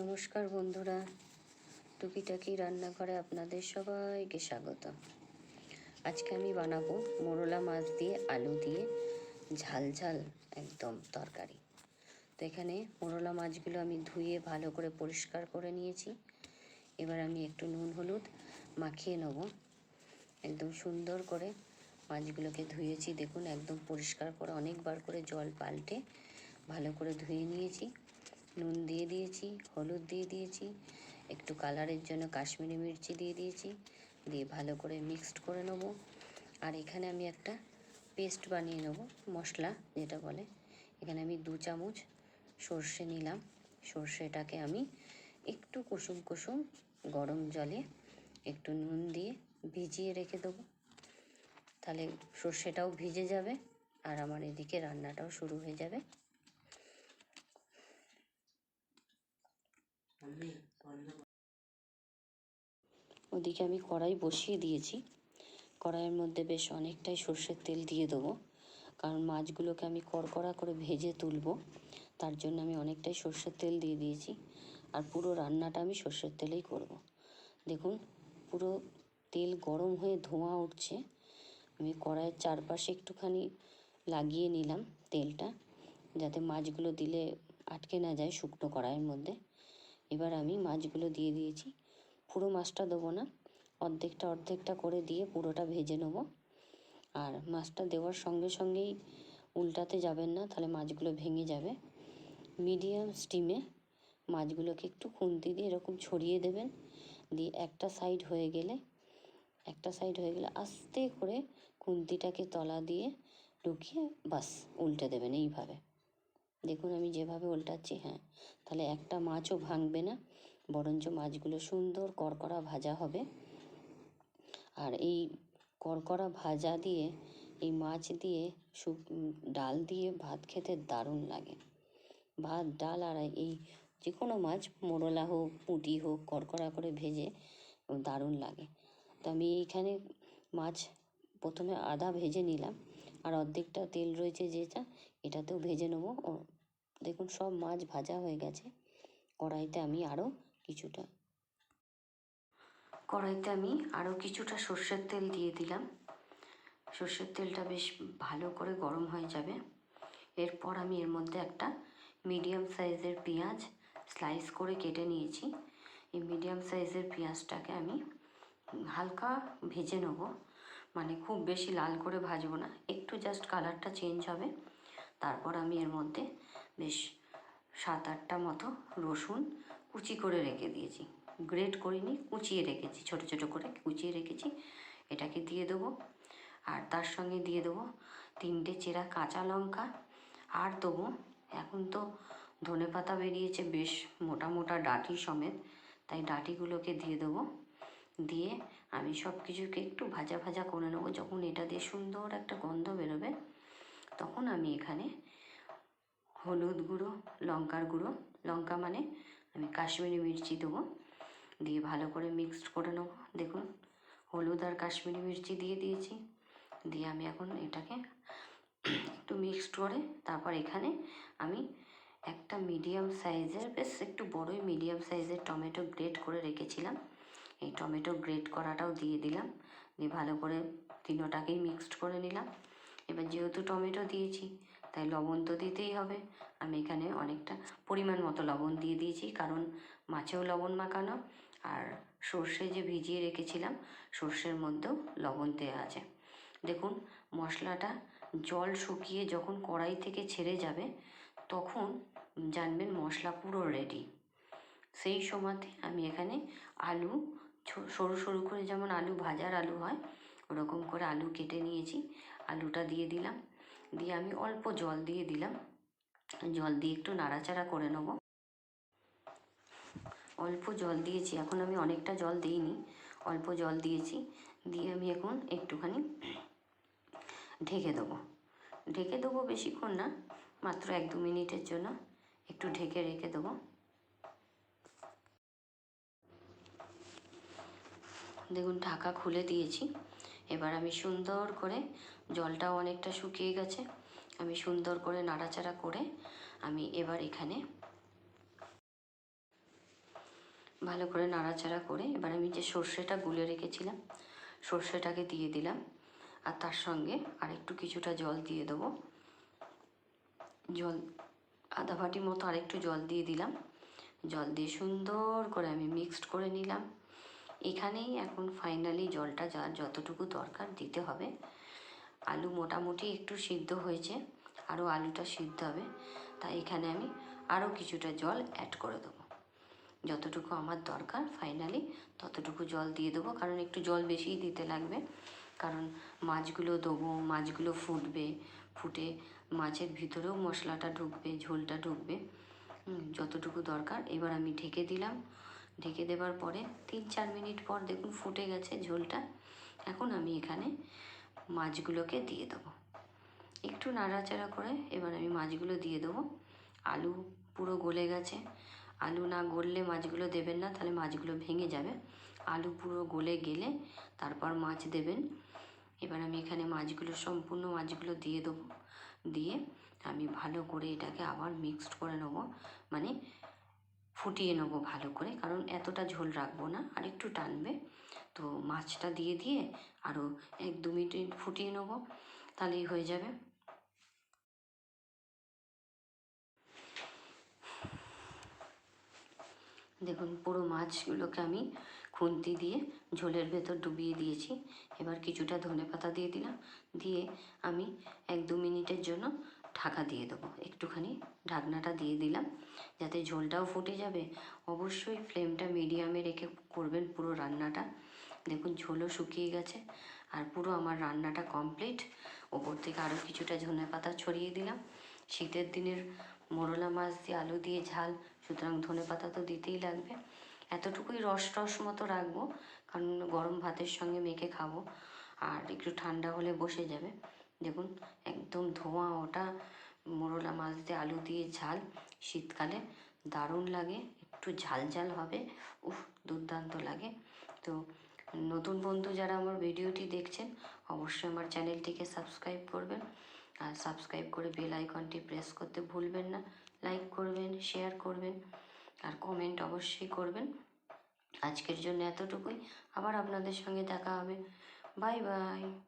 নমস্কার বন্ধুরা টুকিটাকি রান্নাঘরে আপনাদের সবাইকে স্বাগত আজকে আমি বানাবো মোরলা মাছ দিয়ে আলু দিয়ে ঝাল ঝাল একদম তরকারি। তো এখানে মোরলা মাছগুলো আমি ধুয়ে ভালো করে পরিষ্কার করে নিয়েছি। এবার আমি একটু নুন হলুদ মাখিয়ে নেব। একদম সুন্দর করে মাছগুলোকে ধুয়েছি। দেখুন, একদম পরিষ্কার করে অনেকবার করে জল পাল্টে ভালো করে ধুয়ে নিয়েছি। নুন দিয়ে দিয়েছি, হলুদ দিয়ে দিয়েছি, একটু কালারের জন্য কাশ্মীরি মির্চি দিয়ে দিয়েছি, দিয়ে ভালো করে মিক্সড করে নেব। আর এখানে আমি একটা পেস্ট বানিয়ে নেব, মশলা যেটা বলে। এখানে আমি দু চামচ সর্ষে নিলাম। সর্ষেটাকে আমি একটু কুসুম কুসুম গরম জলে একটু নুন দিয়ে ভিজিয়ে রেখে দেবো। তাহলে সর্ষেটাও ভিজে যাবে আর আমার এদিকে রান্নাটাও শুরু হয়ে যাবে। ওদিকে আমি কড়াই বসিয়ে দিয়েছি। কড়াইয়ের মধ্যে বেশ অনেকটাই সর্ষের তেল দিয়ে দেবো। কারণ মাছগুলোকে আমি কড়কড়া করে ভেজে তুলবো, তার জন্য আমি অনেকটাই সর্ষের তেল দিয়ে দিয়েছি। আর পুরো রান্নাটা আমি সর্ষের তেলেই করব। দেখুন, পুরো তেল গরম হয়ে ধোঁয়া উঠছে। আমি কড়াইয়ের চারপাশে একটুখানি লাগিয়ে নিলাম তেলটা, যাতে মাছগুলো দিলে আটকে না যায় শুকনো কড়াইয়ের মধ্যে। এবার আমি মাছগুলো দিয়ে দিয়েছি। পুরো মাছটা দেবো না, অর্ধেকটা অর্ধেকটা করে দিয়ে পুরোটা ভেজে নেব। আর মাছটা দেওয়ার সঙ্গে সঙ্গেই উল্টাতে যাবেন না, তাহলে মাছগুলো ভেঙে যাবে। মিডিয়াম স্টিমে মাছগুলোকে একটু খুন্তি দিয়ে এরকম ছড়িয়ে দেবেন, দিয়ে একটা সাইড হয়ে গেলে, একটা সাইড হয়ে গেলে আস্তে করে খুন্তিটাকে তলা দিয়ে ঢুকিয়ে বাস, উল্টে দেবেন এইভাবে। দেখুন আমি যেভাবে উল্টাচ্ছি হ্যাঁ। তাহলে একটা মাছও ভাঙবে না, বরঞ্চ মাছগুলো সুন্দর কড়কড়া ভাজা হবে। আর এই কড়কড়া ভাজা দিয়ে, এই মাছ দিয়ে ডাল দিয়ে ভাত খেতে দারুণ লাগে। ভাত, ডাল আর এই যে কোনো মাছ, মোরলা হোক, পুঁটি হোক, কড়কড়া করে ভেজে দারুণ লাগে। তো আমি এইখানে মাছ প্রথমে আদা ভেজে নিলাম, আর অর্ধেকটা তেল রয়েছে যেটা, এটাতেও ভেজে নেব। দেখুন, সব মাছ ভাজা হয়ে গেছে। কড়াইতে আমি আরও কিছুটা। কড়াইতে আমি আরও কিছুটা সর্ষের তেল দিয়ে দিলাম। সর্ষের তেলটা বেশ ভালো করে গরম হয়ে যাবে। এরপর আমি এর মধ্যে একটা মিডিয়াম সাইজের পেঁয়াজ স্লাইস করে কেটে নিয়েছি। এই মিডিয়াম সাইজের পেঁয়াজটাকে আমি হালকা ভেজে নেব। মানে খুব বেশি লাল করে ভাজবো না। একটু জাস্ট কালারটা চেঞ্জ হবে। তারপর আমি এর মধ্যে বেশ সাত আটটা মতো রসুন কুচি করে রেখে দিয়েছি। গ্রেট করিনি, কুচিয়ে রেখেছি, ছোট ছোট করে কুচিয়ে রেখেছি। এটাকে দিয়ে দেবো আর তার সঙ্গে দিয়ে দেবো তিনটে চেরা কাঁচা লঙ্কা। আর দেবো, এখন তো ধনে পাতা বেরিয়েছে বেশ মোটা মোটা ডাঁটি সমেত, তাই ডাঁটিগুলোকে দিয়ে দেবো। দিয়ে আমি সব কিছুকে একটু ভাজা ভাজা করে নেব। যখন এটা দিয়ে সুন্দর একটা গন্ধ বেরোবে তখন আমি এখানে হলুদ গুঁড়ো, লঙ্কার গুঁড়ো, লঙ্কা মানে আমি কাশ্মীরি মির্চি দেবো। দিয়ে ভালো করে মিক্সড করে নেব। দেখুন, হলুদ আর কাশ্মীরি মির্চি দিয়ে দিয়েছি। দিয়ে আমি এখন এটাকে একটু মিক্সড করে, তারপর এখানে আমি একটা মিডিয়াম সাইজের বেশ একটু বড়ই মিডিয়াম সাইজের টমেটো গ্রেট করে রেখেছিলাম। এই টমেটো গ্রেট করাটাও দিয়ে দিলাম। দিয়ে ভালো করে তিনোটাকেই মিক্সড করে নিলাম। এবার যেহেতু টমেটো দিয়েছি, তাই লবণ তো দিতেই হবে। আমি এখানে অনেকটা পরিমাণ মতো লবণ দিয়ে দিয়েছি, কারণ মাছেও লবণ মাখানো আর সর্ষে যে ভিজিয়ে রেখেছিলাম, সর্ষের মধ্যেও লবণ দেওয়া আছে। দেখুন, মশলাটা জল শুকিয়ে যখন কড়াই থেকে ছেড়ে যাবে, তখন জানবেন মশলা পুরো রেডি সেই সময়তে আমি এখানে আলু সরু সরু করে যেমন আলু, ভাজার আলু হয় ওরকম করে আলু কেটে নিয়েছি। আলুটা দিয়ে দিলাম। দিয়ে আমি অল্প জল দিয়ে দিলাম। জল দিয়ে একটু নাড়াচাড়া করে নেব। অল্প জল দিয়েছি। এখন আমি অনেকটা জল দিইনি। অল্প জল দিয়েছি। দিয়ে আমি এখন একটুখানি ঢেকে দেবো। ঢেকে দেবো বেশিক্ষণ না, মাত্র এক দু মিনিটের জন্য একটু ঢেকে রেখে দেবো। দেখুন, ঢাকা খুলে দিয়েছি। এবার আমি সুন্দর করে জলটাও অনেকটা শুকিয়ে গেছে। আমি সুন্দর করে নাড়াচাড়া করে আমি এবার এখানে ভালো করে নাড়াচাড়া করে এবার আমি যে সর্ষেটা গুলে রেখেছিলাম, সর্ষেটাকে দিয়ে দিলাম আর তার সঙ্গে আরেকটু কিছুটা জল দিয়ে দেবো। জল, আধা বাটি মতো আরেকটু জল দিয়ে দিলাম। জল দিয়ে সুন্দর করে আমি মিক্সড করে নিলাম। এখানেই এখন ফাইনালি জলটা যার যতটুকু দরকার দিতে হবে। আলু মোটামুটি একটু সিদ্ধ হয়েছে, আরও আলুটা সিদ্ধ হবে, তাই এখানে আমি আরও কিছুটা জল অ্যাড করে দেবো। যতটুকু আমার দরকার ফাইনালি ততটুকু জল দিয়ে দেবো, কারণ একটু জল বেশিই দিতে লাগবে। কারণ মাছগুলো দেবো, মাছগুলো ফুটবে, ফুটে মাছের ভিতরেও মশলাটা ঢুকবে, ঝোলটা ঢুকবে। যতটুকু দরকার এবার আমি ঢেকে দিলাম। ঢেকে দেওয়ার পরে তিন চার মিনিট পর দেখুন ফুটে গেছে ঝোলটা। এখন আমি এখানে মাছগুলোকে দিয়ে দেবো। একটু নাড়াচাড়া করে এবার আমি মাছগুলো দিয়ে দেবো। আলু পুরো গলে গেছে। আলু না গললে মাছগুলো দেবেন না, তাহলে মাছগুলো ভেঙে যাবে। আলু পুরো গলে গেলে তারপর মাছ দেবেন। এবার আমি এখানে মাছগুলো, সম্পূর্ণ মাছগুলো দিয়ে দেবো। দিয়ে আমি ভালো করে এটাকে আবার মিক্সড করে নেব। মানে ফুটিয়ে নেব ভালো করে, কারণ এতটা ঝোল রাখব না, আর একটু টানবে। তো মাছটা দিয়ে দিয়ে আরও এক দু মিনিট ফুটিয়ে নেব, তাহলেই হয়ে যাবে। দেখুন, পুরো মাছগুলোকে আমি খুন্তি দিয়ে ঝোলের ভেতর ডুবিয়ে দিয়েছি। এবার কিছুটা ধনে পাতা দিয়ে দিলাম, দিয়ে আমি এক দু মিনিটের জন্য ঢাকা দিয়ে দেবো। একটুখানি ঢাকনাটা দিয়ে দিলাম। যাতে ঝোলটাও ফুটে যাবে, অবশ্যই ফ্লেমটা মিডিয়ামে রেখে করবেন পুরো রান্নাটা। দেখুন, ঝোলও শুকিয়ে গেছে আর পুরো আমার রান্নাটা কমপ্লিট ওপর থেকে আরও কিছুটা ধনে পাতা ছড়িয়ে দিলাম। শীতের দিনের মোরলা মাছ দিয়ে আলু দিয়ে ঝাল, সুতরাং ধনে পাতা তো দিতেই লাগবে। এতটুকুই রস রস মতো রাখব, কারণ গরম ভাতের সঙ্গে মেখে খাব, আর একটু ঠান্ডা হলে বসে যাবে। দেখুন, একদম ধোঁয়া ওটা মোরলা মাছ দিয়ে আলু দিয়ে ঝাল। শীতকালে দারুণ লাগে, একটু ঝাল ঝাল হবে। উফ, দুর্দান্ত লাগে। তো নতুন বন্ধু যারা আমার ভিডিওটি দেখছেন, অবশ্যই আমার চ্যানেলটিকে সাবস্ক্রাইব করবেন। আর সাবস্ক্রাইব করে বেল আইকনটি প্রেস করতে ভুলবেন না। লাইক করবেন, শেয়ার করবেন, আর কমেন্ট অবশ্যই করবেন। আজকের জন্য এতটুকুই। আবার আপনাদের সঙ্গে দেখা হবে। Bye bye.